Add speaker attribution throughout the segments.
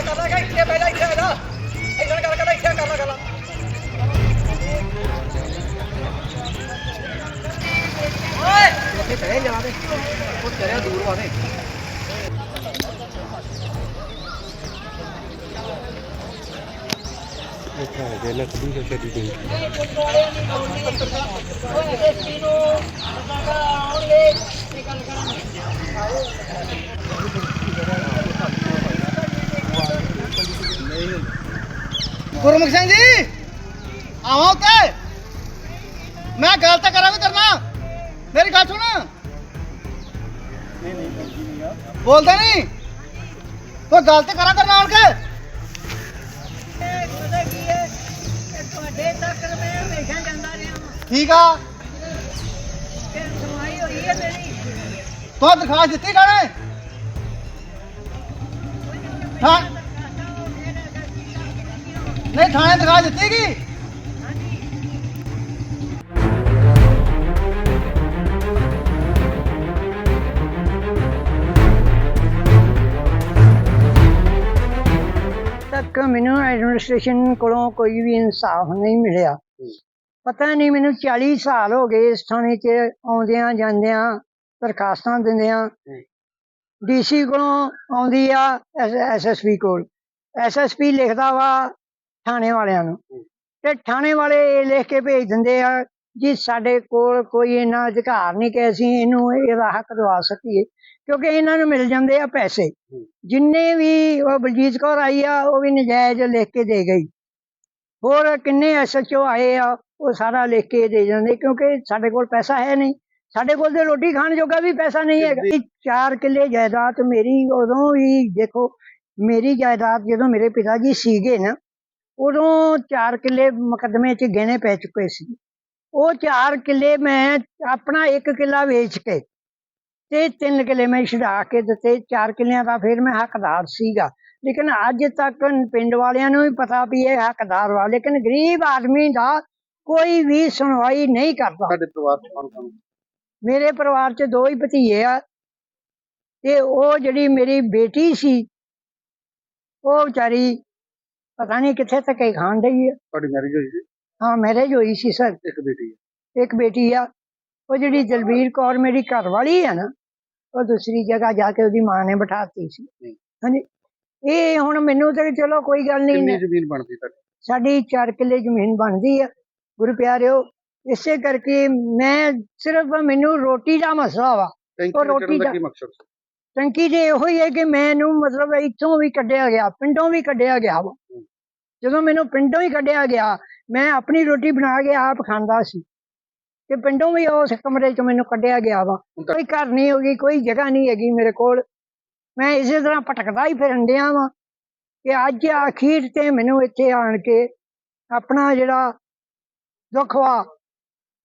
Speaker 1: ਗੱਲ ਕਰਨਾ ਕਿ ਇੱਥੇ ਜਾ ਇੱਥੇ ਆ ਜਾ। ਇੱਥੇ ਗੱਲ ਕਰਨਾ ਇੱਥੇ ਕਰਨਾ ਗੱਲ ਓਏ! ਇੱਥੇ ਬਹਿ ਜਾ ਦੇ ਉਹ ਤੇਰੇ ਦੂਰ ਵਾਦੇ ਗੁਰਮੁਖ ਸਿੰਘ ਜੀ ਆਵਾਂ ਉੱਤੇ ਮੈਂ ਗੱਲ ਤਾਂ ਕਰਾਂ ਵੀ ਕਰਨਾ ਮੇਰੀ ਗੱਲ ਸੁਣ ਨਹੀਂ ਨਹੀਂ ਬੋਲਦਾ ਨਹੀਂ ਉਹ ਗੱਲ ਤੇ ਕਰਾਂ ਕਰਨਾ ਆਣ ਕੇ
Speaker 2: ਤੁਹਾਡੇ ਤੱਕ ਮੈਂ ਹਮੇਸ਼ਾ ਜਾਂਦਾ ਰਿਹਾ ਵਾਂ।
Speaker 1: ਠੀਕ ਆ
Speaker 2: ਫਿਰ ਸੁਣਵਾਈ ਹੋਈ ਹੈ ਮੇਰੀ
Speaker 1: ਤੂੰ ਦਰਖਾਸਤ ਦਿੱਤੀ ਗਾਣੇ ਹਾਂ ਨਹੀਂ, ਥਾਣੇ ਦਰਖਾਸਤ ਦਿੱਤੀ ਕੀ
Speaker 2: ਤੱਕ ਮੈਨੂੰ ਐਡਮਿਨਿਸਟ੍ਰੇਸ਼ਨ ਕੋਲੋਂ ਕੋਈ ਵੀ ਇਨਸਾਫ ਨਹੀਂ ਮਿਲਿਆ। ਪਤਾ ਨਹੀਂ ਮੈਨੂੰ 40 ਸਾਲ ਹੋ ਗਏ ਇਸ ਥਾਣੇ 'ਚ ਆਉਂਦਿਆਂ ਜਾਂਦਿਆਂ ਦਰਖਾਸਤਾਂ ਦਿੰਦਿਆਂ। ਡੀਸੀ ਕੋਲੋਂ ਆਉਂਦੀ ਆ ਐਸਐਸਪੀ ਕੋਲ। ਐਸਐਸਪੀ ਲਿਖਦਾ ਵਾ ਥਾਣੇ ਵਾਲਿਆਂ ਨੂੰ। ਤੇ ਥਾਣੇ ਵਾਲੇ ਇਹ ਲਿਖ ਕੇ ਭੇਜ ਦਿੰਦੇ ਆ ਜੀ ਸਾਡੇ ਕੋਲ ਕੋਈ ਇਹਨਾਂ ਅਧਿਕਾਰ ਨਹੀਂ ਕਿ ਅਸੀਂ ਇਹਨੂੰ ਇਹਦਾ ਹੱਕ ਦਵਾ ਸਕੀਏ ਕਿਉਂਕਿ ਇਹਨਾਂ ਨੂੰ ਮਿਲ ਜਾਂਦੇ ਆ ਪੈਸੇ। ਜਿੰਨੇ ਵੀ ਉਹ ਬਲਜੀਤ ਕੌਰ ਆਈ ਆ ਉਹ ਵੀ ਨਜਾਇਜ਼ ਲਿਖ ਕੇ ਦੇ ਗਈ। ਹੋਰ ਕਿੰਨੇ ਐਸਐਚਓ ਆਏ ਆ ਉਹ ਸਾਰਾ ਲਿਖ ਕੇ ਦੇ ਜਾਂਦੇ ਕਿਉਂਕਿ ਸਾਡੇ ਕੋਲ ਪੈਸਾ ਹੈ ਨਹੀਂ। ਸਾਡੇ ਕੋਲ ਤੇ ਰੋਟੀ ਖਾਣ ਜੋਗਾ ਵੀ ਪੈਸਾ ਨਹੀਂ ਹੈਗਾ। ਇਹ ਚਾਰ ਕਿੱਲੇ ਜਾਇਦਾਦ ਮੇਰੀ ਉਦੋਂ ਵੀ ਦੇਖੋ ਮੇਰੀ ਜਾਇਦਾਦ ਜਦੋਂ ਮੇਰੇ ਪਿਤਾ ਜੀ ਸੀਗੇ ਨਾ ਉਦੋਂ ਚਾਰ ਕਿੱਲੇ ਮੁਕੱਦਮੇ 'ਚ ਗਹਿਣੇ ਪੈ ਚੁੱਕੇ ਸੀ। ਉਹ ਚਾਰ ਕਿੱਲੇ ਮੈਂ ਆਪਣਾ ਇੱਕ ਕਿੱਲਾ ਵੇਚ ਕੇ ਤੇ ਤਿੰਨ ਕਿੱਲੇ ਮੈਂ ਛਡਾ ਕੇ ਦਿੱਤੇ। ਚਾਰ ਕਿੱਲਿਆਂ ਦਾ ਫਿਰ ਮੈਂ ਹੱਕਦਾਰ ਸੀਗਾ। ਲੇਕਿਨ ਅੱਜ ਤੱਕ ਪਿੰਡ ਵਾਲਿਆਂ ਨੂੰ ਵੀ ਪਤਾ ਵੀ ਇਹ ਹੱਕਦਾਰ ਵਾ। ਲੇਕਿਨ ਗਰੀਬ ਆਦਮੀ ਦਾ ਕੋਈ ਵੀ ਸੁਣਵਾਈ ਨਹੀਂ ਕਰਦਾ।
Speaker 1: ਸਾਡੇ ਪਰਿਵਾਰ ਚ ਕੌਣ ਕੌਣ?
Speaker 2: ਮੇਰੇ ਪਰਿਵਾਰ 'ਚ ਦੋ ਹੀ ਭਤੀਏ ਆ ਤੇ ਉਹ ਜਿਹੜੀ ਮੇਰੀ ਬੇਟੀ ਸੀ ਉਹ ਵਿਚਾਰੀ ਪਤਾ ਨਹੀਂ ਕਿੱਥੇ ਧੱਕੇ ਖਾਣ ਡਈ ਆ।
Speaker 1: ਤੁਹਾਡੀ ਮੈਰਿਜ ਹੋਈ ਸੀ?
Speaker 2: ਹਾਂ ਮੈਰਿਜ ਹੋਈ ਸੀ ਸਰ
Speaker 1: ਇੱਕ ਬੇਟੀ ਹੈ
Speaker 2: ਇੱਕ ਬੇਟੀ ਆ। ਉਹ ਜਿਹੜੀ ਦਲਬੀਰ ਕੌਰ ਮੇਰੀ ਘਰ ਵਾਲੀ ਆ ਨਾ ਉਹ ਦੂਸਰੀ ਜਗ੍ਹਾ ਜਾ ਕੇ ਉਹਦੀ ਮਾਂ ਨੇ ਬਿਠਾਤੀ ਸੀ। ਹਾਂਜੀ। ਇਹ ਹੁਣ ਮੈਨੂੰ ਤੇ ਚਲੋ ਕੋਈ ਗੱਲ
Speaker 1: ਕਿੰਨੀ
Speaker 2: ਨਹੀਂ
Speaker 1: ਜ਼ਮੀਨ ਬਣਦੀ ਤੁਹਾਡੀ?
Speaker 2: ਸਾਡੀ 4 ਕਿੱਲੇ ਜ਼ਮੀਨ ਬਣਦੀ ਆ ਗੁਰੂ ਪਿਆਰਿਓ। ਇਸੇ ਕਰਕੇ ਮੈਂ ਸਿਰਫ ਮੈਨੂੰ ਰੋਟੀ ਦਾ ਮਸਲਾ ਵਾ।
Speaker 1: ਟੈਂਕੀ
Speaker 2: ਉਹ ਰੋਟੀ
Speaker 1: ਦਾ- ਕੀ ਮਕਸਦ ਸੀ?
Speaker 2: ਟੰਕੀ ਦੇ ਇਹੋ ਹੀ ਹੈ ਕਿ ਮੈਨੂੰ ਮਤਲਬ ਇੱਥੋਂ ਵੀ ਕੱਢਿਆ ਗਿਆ ਪਿੰਡੋਂ ਵੀ ਕੱਢਿਆ ਗਿਆ ਵਾ। ਜਦੋਂ ਮੈਨੂੰ ਪਿੰਡੋਂ ਹੀ ਕੱਢਿਆ ਗਿਆ ਮੈਂ ਆਪਣੀ ਰੋਟੀ ਬਣਾ ਕੇ ਆਪ ਖਾਂਦਾ ਸੀ। ਤੇ ਪਿੰਡੋਂ ਵੀ ਉਸ ਕਮਰੇ 'ਚ ਮੈਨੂੰ ਕੱਢਿਆ ਗਿਆ ਵਾ। ਕੋਈ ਘਰ ਨਹੀਂ ਹੋਗੀ ਕੋਈ ਜਗ੍ਹਾ ਨਹੀਂ ਹੈਗੀ ਮੇਰੇ ਕੋਲ। ਮੈਂ ਇਸੇ ਤਰ੍ਹਾਂ ਭਟਕਦਾ ਹੀ ਫਿਰਨ ਡਿਆ ਵਾਂ ਕਿ ਅੱਜ ਆਖੀਰ ਤੇ ਮੈਨੂੰ ਇੱਥੇ ਆਣ ਕੇ ਆਪਣਾ ਜਿਹੜਾ ਦੁੱਖ ਵਾ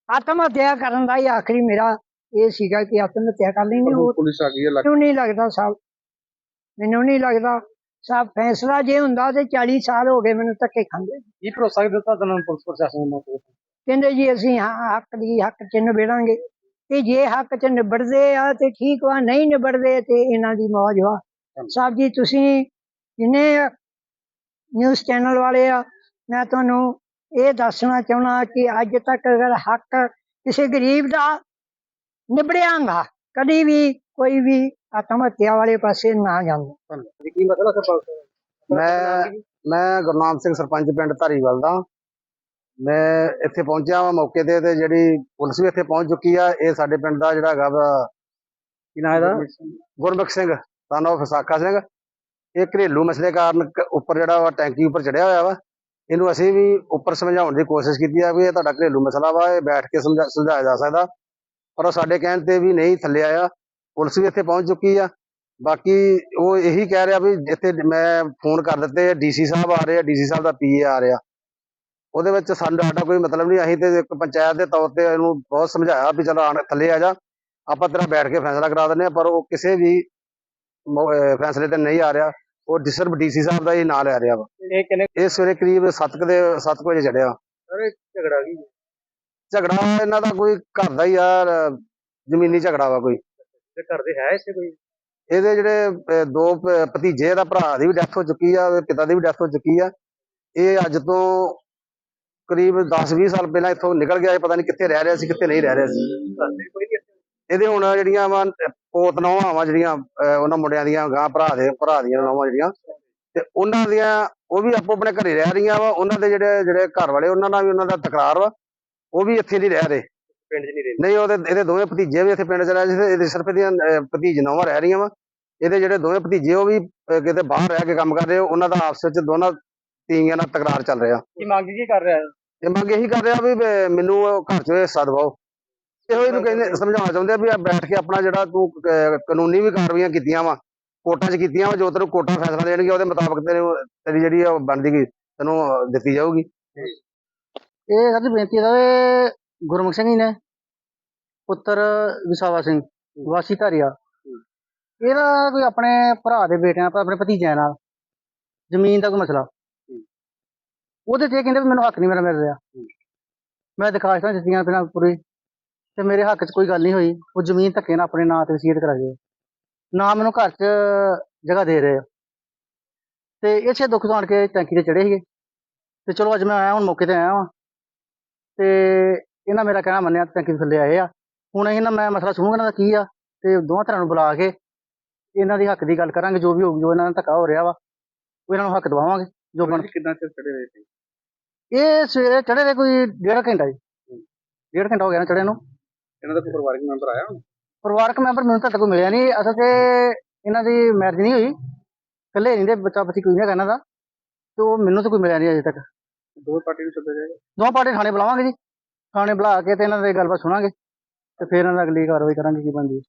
Speaker 2: ਆਤਮ ਹੱਤਿਆ ਕਰਨ ਦਾ ਹੀ ਆਖਰੀ ਮੇਰਾ ਇਹ ਸੀਗਾ ਕਿ ਆਤਮ ਹੱਤਿਆ ਕਰ ਲੈਣੀ ਹੋਰ।
Speaker 1: ਪੁਲਿਸ ਆ ਗਈ ਹੈ
Speaker 2: ਮੈਨੂੰ ਨਹੀਂ ਲੱਗਦਾ ਸਾਹਿਬ ਮੈਨੂੰ ਨਹੀਂ ਲੱਗਦਾ ਸਾਹਿਬ ਫੈਸਲਾ ਜੇ ਹੁੰਦਾ ਤੇ 40 ਸਾਲ ਹੋ ਗਏ ਮੈਨੂੰ ਧੱਕੇ ਖਾਂਦੇ।
Speaker 1: ਕੀ ਭਰੋਸਾ ਦਿੱਤਾ ਤੁਹਾਨੂੰ ਪੁਲਿਸ ਪ੍ਰਸ਼ਾਸਨ ਨੇ?
Speaker 2: ਕਹਿੰਦੇ ਜੀ ਅਸੀਂ ਹਾਂ ਹੱਕ ਦੀ ਹੱਕ ਚ ਨਿਬੜਾਂਗੇ। ਤੇ ਜੇ ਹੱਕ ਚ ਨਿਬੜਦੇ ਆ ਤੇ ਠੀਕ ਵਾ ਨਹੀਂ ਨਿਬੜਦੇ ਤੇ ਇਹਨਾਂ ਦੀ ਮੌਜ ਵਾ। ਸਾਹਿਬ ਜੀ ਤੁਸੀਂ ਜਿੰਨੇ ਨਿਊਜ਼ ਚੈਨਲ ਵਾਲੇ ਆ ਮੈਂ ਤੁਹਾਨੂੰ ਇਹ ਦੱਸਣਾ ਚਾਹਣਾ ਕਿ ਅੱਜ ਤੱਕ ਅਗਰ ਹੱਕ ਕਿਸੇ ਗਰੀਬ ਦਾ ਨਿਬੜਿਆ ਹੁੰਦਾ ਕਦੀ ਵੀ ਕੋਈ ਵੀ ਆਤਮ ਹੱਤਿਆ ਵਾਲੇ ਪਾਸੇ ਨਾ ਜਾਂਦਾ।
Speaker 1: ਕੀ ਮਸਲਾ ਸਰਪੰਚ
Speaker 3: ਮੈਂ ਮੈਂ ਗੁਰਨਾਮ ਸਿੰਘ ਸਰਪੰਚ ਪਿੰਡ ਧਾਰੀਵਾਲ ਦਾ। ਮੈਂ ਇੱਥੇ ਪਹੁੰਚਿਆ ਵਾਂ ਮੌਕੇ ਤੇ ਤੇ ਜਿਹੜੀ ਪੁਲਿਸ ਵੀ ਇੱਥੇ ਪਹੁੰਚ ਚੁੱਕੀ ਆ। ਇਹ ਸਾਡੇ ਪਿੰਡ ਦਾ ਜਿਹੜਾ ਹੈਗਾ ਵਾ ਕੀ ਨਾਮ ਇਹਦਾ? ਗੁਰਮੁਖ ਸਿੰਘ। ਸਾਨੂੰ ਫਸਾਕਾ ਸਿੰਘ। ਇਹ ਘਰੇਲੂ ਮਸਲੇ ਕਾਰਨ ਉੱਪਰ ਜਿਹੜਾ ਵਾ ਟੈਂਕੀ ਉੱਪਰ ਚੜਿਆ ਹੋਇਆ ਵਾ। ਇਹਨੂੰ ਅਸੀਂ ਵੀ ਉੱਪਰ ਸਮਝਾਉਣ ਦੀ ਕੋਸ਼ਿਸ਼ ਕੀਤੀ ਆ ਵੀ ਇਹ ਤੁਹਾਡਾ ਘਰੇਲੂ ਮਸਲਾ ਵਾ ਇਹ ਬੈਠ ਕੇ ਸਮਝਾ ਸੁਲਝਾਇਆ ਜਾ ਸਕਦਾ। ਪਰ ਉਹ ਸਾਡੇ ਕਹਿਣ ਤੇ ਵੀ ਨਹੀਂ ਥੱਲੇ ਆਇਆ। ਪੁਲਿਸ ਵੀ ਇੱਥੇ ਪਹੁੰਚ ਚੁੱਕੀ ਆ। ਬਾਕੀ ਉਹ ਇਹੀ ਕਹਿ ਰਿਹਾ ਵੀ ਇੱਥੇ ਮੈਂ ਫੋਨ ਕਰ ਦਿੱਤੇ ਡੀਸੀ ਸਾਹਿਬ ਆ ਰਹੇ ਆ ਡੀਸੀ ਸਾਹਿਬ ਦਾ ਪੀਏ ਆ ਰਿਹਾ। ਉਹਦੇ ਵਿੱਚ ਸਾਡਾ ਕੋਈ ਮਤਲਬ ਨਹੀਂ ਅਸੀਂ ਤੇ ਇੱਕ ਪੰਚਾਇਤ ਦੇ ਤੌਰ ਤੇ ਇਹਨੂੰ ਬਹੁਤ ਸਮਝਾਇਆ ਵੀ ਚਲੋ ਆਣ ਥੱਲੇ ਆ ਜਾ। ਆਪਾਂ ਤੇਰਾ ਬੈਠ ਕੇ ਫੈਸਲਾ ਕਰਾ ਦਿੰਦੇ ਆ ਪਰ ਉਹ ਕਿਸੇ ਵੀ ਫੈਸਲੇ ਤੇ ਨਹੀਂ ਆ ਰਿਹਾ। ਉਹ ਸਿਰਫ ਡੀਸੀ ਸਾਹਿਬ ਦਾ ਹੀ ਨਾਂ ਲੈ ਰਿਹਾ ਵਾ।
Speaker 1: ਇਹ ਕਿਨੇ
Speaker 3: ਇਹ ਸਵੇਰੇ ਕਰੀਬ 7 ਦੇ 7 ਵਜੇ ਚੜਿਆ।
Speaker 1: ਸਾਰੇ ਝਗੜਾ ਕੀ
Speaker 3: ਝਗੜਾ ਇਹਨਾਂ ਦਾ ਕੋਈ ਘਰ ਦਾ ਹੀ ਅਹ ਜ਼ਮੀਨੀ ਝਗੜਾ ਵਾ ਕੋਈ।
Speaker 1: ਤੇ ਘਰ ਦੇ ਹੈ ਇਸੇ ਕੋਈ?
Speaker 3: ਇਹਦੇ ਜਿਹੜੇ ਅਹ, ਦੋ ਭ- ਭਤੀਜੇ ਦਾ ਭਰਾ ਦੀ ਵੀ ਡੈਥ ਹੋ ਚੁੱਕੀ ਆ ਤੇ ਪਿਤਾ ਦੀ ਵੀ ਡੈਥ ਹੋ ਚੁੱਕੀ ਆ। ਇਹ ਅੱਜ ਤੋਂ ਕਰੀਬ 10-20 ਸਾਲ ਪਹਿਲਾਂ ਇੱਥੋਂ ਨਿਕਲ ਗਿਆ ਇਹ ਪਤਾ ਨਹੀਂ ਕਿੱਥੇ ਰਹਿ ਰਿਹਾ ਸੀ ਕਿੱਥੇ ਨਹੀਂ ਰਹਿ ਰਿਹਾ ਸੀ। ਇਹਦੇ ਹੁਣ ਜਿਹੜੀਆਂ ਵਾ ਪੋਤ ਨੌਵਾਂ ਜਿਹੜੀਆਂ ਅਹ, ਉਹਨਾਂ ਮੁੰਡਿਆਂ ਦੀਆਂ ਗਾਂ ਭਰਾ ਦੇ ਭਰਾ ਦੀਆਂ ਨੌਵਾਂ ਜਿਹੜੀਆਂ ਤੇ ਉਹਨਾਂ ਦੀਆਂ ਉਹ ਵੀ ਆਪੋ ਆਪਣੇ ਘਰੇ ਰਹਿ ਰਹੀਆਂ ਵਾ ਉਹਨਾਂ ਦੇ ਜਿਹੜੇ ਜਿਹੜੇ ਘਰ ਵਾਲੇ ਉਹਨਾਂ ਨਾਲ ਵੀ ਉਹਨਾਂ ਦਾ ਤਕਰਾਰ ਵਾ ਉਹ ਵੀ ਇੱਥੇ ਨਹੀਂ ਰਹਿ ਰਹੇ।
Speaker 1: ਪਿੰਡ 'ਚ ਨਹੀਂ ਰਹਿੰਦੇ।
Speaker 3: ਨਹੀਂ ਉਹਦੇ ਇਹਦੇ ਦੋਵੇਂ ਭਤੀਜੇ ਵੀ ਇੱਥੇ ਪਿੰਡ ਚ ਰਹਿ ਰਹੇ ਇਹਦੇ ਸਿਰਫ ਇਹਦੀਆਂ ਭਤੀਜ ਨੌਵਾਂ ਰਹਿ ਰਹੀਆਂ ਵਾ। ਇਹਦੇ ਜਿਹੜੇ ਦੋਵੇਂ ਭਤੀਜੇ ਉਹ ਵੀ ਅਹ, ਕਿਤੇ ਬਾਹਰ ਰਹਿ ਕੇ ਕੰਮ ਕਰ ਰਹੇ ਉਹਨਾਂ ਦਾ ਆਪਸ ਵਿੱਚ ਦੋਨਾਂ ਤੀਵੀਆਂ ਨਾਲ ਤਕਰਾਰ ਚੱਲ ਰਿਹਾ।
Speaker 1: ਕੀ ਮੰਗ ਕੀ ਕਰ ਰਿਹਾ? ਹੈ
Speaker 3: ਇਹ ਮੰਗ ਇਹੀ ਕਰ ਰਿਹਾ ਵੀ ਮੈਨੂੰ ਉਹ ਘਰ ਚੋਂ ਹਿੱਸਾ ਦਿਵਾਓ ਇਹੋ ਇਹਨੂੰ ਕਹਿੰਦੇ ਸਮਝਾਉਣਾ ਚਾਹੁੰਦੇ ਆ ਵੀ ਆ ਬੈਠ ਕੇ ਆਪਣਾ ਜਿਹੜਾ ਤੂੰ ਅਹ, ਕਾਨੂੰਨੀ ਵੀ ਕਾਰਵਾਈਆਂ ਕੀਤੀਆਂ ਵਾ ਕੋਰਟਾਂ 'ਚ ਕੀਤੀਆਂ ਵਾ ਜੋ ਤੈਨੂੰ ਕੋਰਟਾਂ ਫੈਸਲਾ ਦੇਣਗੇ ਉਹਦੇ ਮੁਤਾਬਕ ਤੈਨੂੰ ਤੇਰੀ ਜਿਹੜੀ ਆ ਉਹ ਬਣਦੀ ਗਈ ਤੈਨੂੰ ਅਹ, ਦਿੱਤੀ ਜਾਊਗੀ।
Speaker 4: ਇਹ ਸਾਡੀ ਬੇਨਤੀ ਹੈ ਗੁਰਮੁਖ ਸਿੰਘ ਜੀ ਨੇ ਪੁੱਤਰ ਵਿਸਾਵਾ ਸਿੰਘ ਵਾਸੀ ਧਾਰੀਆ। ਇਹਦਾ ਕੋਈ ਆਪਣੇ ਭਰਾ ਦੇ ਬੇਟਿਆਂ ਪਰ ਆਪਣੇ ਭਤੀਜਿਆਂ ਨਾਲ ਜ਼ਮੀਨ ਦਾ ਕੋਈ ਮਸਲਾ? ਉਹਦੇ ਤੇ ਕਹਿੰਦੇ ਵੀ ਮੈਨੂੰ ਹੱਕ ਨਹੀਂ ਮੇਰਾ ਮਿਲ ਰਿਹਾ। ਮੈਂ ਦਿਖਾਸ਼ਤਾਂ ਦਿੱਤੀਆਂ ਪਹਿਲਾਂ ਪੂਰੀ ਤੇ ਮੇਰੇ ਹੱਕ 'ਚ ਕੋਈ ਗੱਲ ਨਹੀਂ ਹੋਈ। ਉਹ ਜ਼ਮੀਨ ਧੱਕੇ ਨਾਲ ਆਪਣੇ ਨਾਂ ਤੇ ਵਸੀਅਤ ਕਰਾ ਗਏ ਨਾ ਮੈਨੂੰ ਘਰ 'ਚ ਜਗ੍ਹਾ ਦੇ ਰਹੇ ਤੇ ਇਸੇ ਦੁੱਖ ਤੋਂ ਆਣ ਕੇ ਟੈਂਕੀ ਤੇ ਚੜੇ ਸੀਗੇ। ਤੇ ਚਲੋ ਅੱਜ ਮੈਂ ਆਇਆ ਹੁਣ ਮੌਕੇ ਤੇ ਆਇਆ ਵਾਂ। ਤੇ ਇਹਨਾਂ ਮੇਰਾ ਕਹਿਣਾ ਮੰਨਿਆ ਤੇ ਦੇ ਥੱਲੇ ਆਏ ਆ। ਹੁਣ ਇਹਨਾਂ ਮੈਂ ਮਸਲਾ ਸੁਣੂਗਾ ਇਹਨਾਂ ਦਾ ਕੀ ਆ ਤੇ ਦੋਵਾਂ ਤਰ੍ਹਾਂ ਨੂੰ ਬੁਲਾ ਕੇ ਇਹਨਾਂ ਦੀ ਹੱਕ ਦੀ ਗੱਲ ਕਰਾਂਗੇ ਜੋ ਵੀ ਹੋਊਗੀ ਜੋ ਇਹਨਾਂ ਨਾਲ ਧੱਕਾ ਹੋ ਰਿਹਾ ਵਾ ਉਹ ਇਹਨਾਂ ਨੂੰ ਹੱਕ ਦਿਵਾਵਾਂਗੇ ਜੋ ਬਣ
Speaker 1: ਕਿੰਨਾ ਚਿਰ ਚੜੇ ਰਹੇ ਸੀ?
Speaker 4: ਇਹ ਸਵੇਰੇ ਚੜੇ ਦੇ ਕੋਈ ਡੇਢ ਘੰਟਾ ਜੀ। ਡੇਢ ਘੰਟਾ ਹੋ ਗਿਆ ਨਾ ਚੜੇ ਨੂੰ।
Speaker 1: ਇਹਨਾਂ ਦਾ ਕੋਈ ਪਰਿਵਾਰਕ ਮੈਂਬਰ ਆਇਆ
Speaker 4: ਪਰਿਵਾਰਕ ਮੈਂਬਰ ਮੈਨੂੰ ਤਾਂ ਕੋਈ ਮਿਲਿਆ ਨਹੀਂ। ਅਸਲ ਤੇ ਇਹਨਾਂ ਦੀ ਮੈਰਿਜ ਨਹੀਂ ਹੋਈ। ਇਕੱਲੇ ਰਹਿੰਦੇ ਬੱਚਾ ਬੱਚੀ ਕੋਈ ਨਹੀਂ ਇਹਨਾਂ ਦਾ। ਤੇ ਉਹ ਮੈਨੂੰ ਤਾਂ ਕੋਈ ਮਿਲਿਆ ਨਹੀਂ ਅਜੇ ਤੱਕ।
Speaker 1: ਦੋ ਪਾਰਟੀ ਨੂੰ ਸੱਦਿਆ ਜਾਏਗਾ।
Speaker 4: ਦੋਵਾਂ ਪਾਰਟੀ ਥਾਣੇ ਬੁਲਾਵਾਂਗੇ ਜੀ। ਥਾਣੇ ਬੁਲਾ ਕੇ ਤੇ ਇਹਨਾਂ ਦੀ ਗੱਲਬਾਤ ਸੁਣਾਂਗੇ ਤੇ ਫਿਰ ਇਹਨਾਂ ਦਾ ਅਗਲੀ ਕਾਰਵਾਈ ਕਰਾਂਗੇ ਕੀ ਬਣਦੀ ਹੈ।